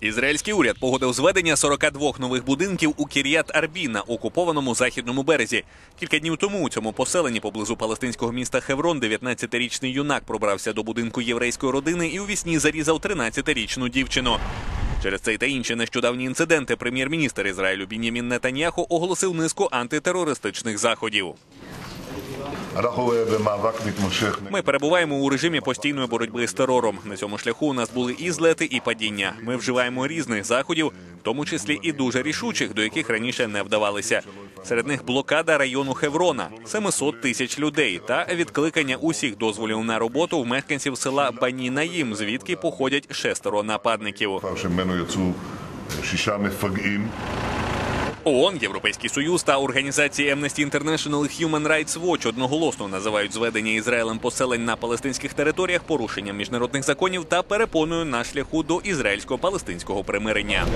Ізраїльський уряд погодив зведення 42 нових будинків у Кір'ят Арбі на окупованому західному березі. Кілька днів тому у цьому поселенні поблизу палестинського міста Хеврон 19-річний юнак пробрався до будинку єврейської родини і у вісні зарізав 13-річну дівчину. Через цей та інші нещодавні інциденти прем'єр-міністр Ізраїлю Бін'ямін Нетаньяху оголосив низку антитерористичних заходів. Ми перебуваємо у режимі постійної боротьби з терором. На цьому шляху у нас були і злети, і падіння. Ми вживаємо різних заходів, в тому числі і дуже рішучих, до яких раніше не вдавалися. Серед них блокада району Хеврона, 700 тисяч людей та відкликання усіх дозволів на роботу в мешканців села Бані Наїм, звідки походять шестеро нападників. ООН, Європейський Союз та організації Amnesty International і Human Rights Watch одноголосно називають зведення Ізраїлем поселень на палестинських територіях порушенням міжнародних законів та перепоною на шляху до ізраїльсько-палестинського примирення.